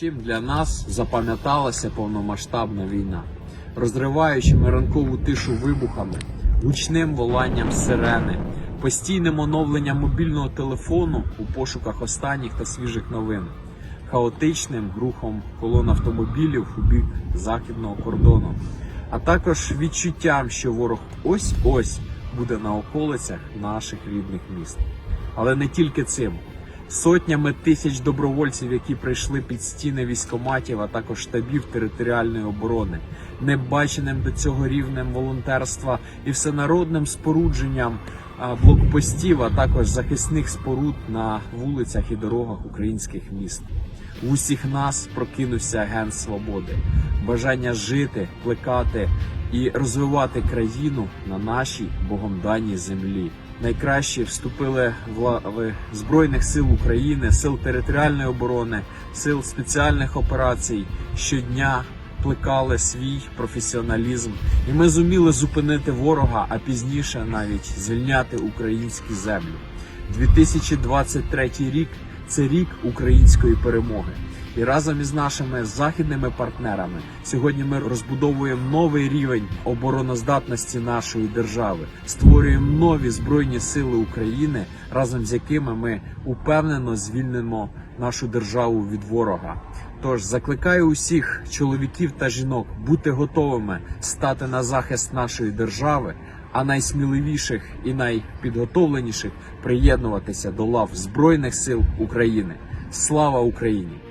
Чим для нас запам'яталася повномасштабна війна, розриваючими ранкову тишу вибухами, гучним воланням сирени, постійним оновленням мобільного телефону у пошуках останніх та свіжих новин, хаотичним рухом колон автомобілів у бік західного кордону, а також відчуттям, що ворог ось-ось буде на околицях наших рідних міст. Але не тільки цим. Сотнями тисяч добровольців, які прийшли під стіни військоматів, а також штабів територіальної оборони, небаченим до цього рівнем волонтерства і всенародним спорудженням блокпостів, а також захисних споруд на вулицях і дорогах українських міст. У усіх нас прокинувся агент свободи, бажання жити, плекати і розвивати країну на нашій богом даній землі. Найкращі вступили в лави Збройних сил України, сил територіальної оборони, сил спеціальних операцій щодня плекали свій професіоналізм, і ми зуміли зупинити ворога, а пізніше навіть звільняти українські землі. 2023 рік це рік української перемоги. І разом із нашими західними партнерами сьогодні ми розбудовуємо новий рівень обороноздатності нашої держави, створюємо нові збройні сили України, разом з якими ми упевнено звільнимо нашу державу від ворога. Тож закликаю усіх чоловіків та жінок бути готовими стати на захист нашої держави, а найсміливіших і найпідготовленіших приєднуватися до лав Збройних сил України. Слава Україні!